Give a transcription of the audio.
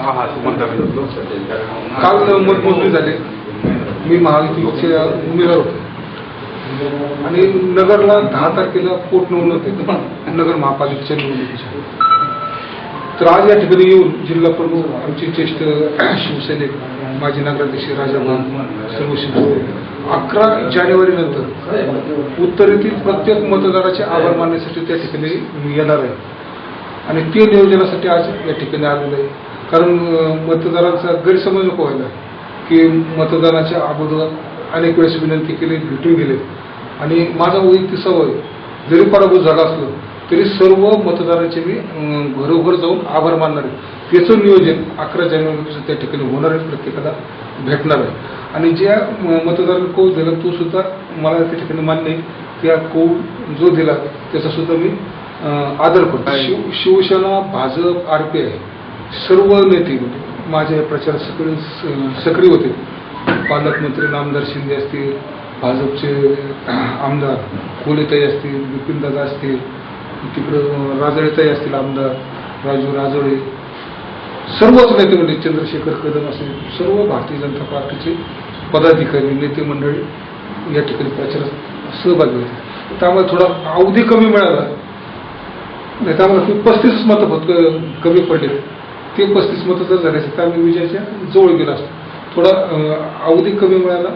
हा हा तुम्हाला. काल मतमोजणी झाली. मी महायुतीच्या उमेदवार होतो. आणि नगरला दहा तारखेला पोटनिवडणूक आहे नगर महापालिकेच्या निवडणुकीच्या. तर आज या ठिकाणी येऊन जिल्हा प्रमुख आमचे ज्येष्ठ शिवसैनिक माजी नगराध्यक्ष राजाभान सर्व शिवसैनिक अकरा जानेवारी नंतर उत्तरेतील प्रत्येक मतदाराचे आभार मानण्यासाठी त्या ठिकाणी येणार आहे. आणि ते नियोजनासाठी आज या ठिकाणी आलेलं आहे. कारण मतदारांचा गैरसमज नको व्हायला. की मतदानाच्या अगोदर अनेक वेळेस विनंती केली भेटून गेले. आणि माझा वैयक्तिक सवय जरी पराभूत झाला असलो तरी सर्व मतदारांचे मी घरोघर जाऊन आभार मानणार आहे. त्याचं नियोजन अकरा जानेवारीपासून त्या ठिकाणी होणार आहे प्रत्येकाला भेटणार आहे. आणि ज्या म- मतदारांनी कौल दिला तो सुद्धा मला त्या ठिकाणी मान्य आहे. त्या कौल जो दिला त्याचा सुद्धा मी आदर करतो. Shiv Shiv Sena Bhajap R P I सर्व नेते माझ्या प्रचार सगळे सक्रिय स- सक्रिय होते. पालकमंत्री नामदार शिंदे असतील भाजपचे आमदार कोलेताई असतील बिपिनदादा असतील तिकडं राजळेताई असतील आमदार राजू राजळे. सर्वच नेते म्हणजे चंद्रशेखर कदम असेल सर्व भारतीय जनता पार्टीचे पदाधिकारी नेते मंडळी या ठिकाणी प्रचारात सहभागी होते. त्यामुळे थोडा अवधी कमी मिळाला. नाही तर आम्हाला पस्तीस मतं फक्त कमी पडले. ते पस्तीस मतं जर झाले असते तर आम्ही विजयाच्या जवळ गेलो असतो. थोडा अवधी कमी मिळाला.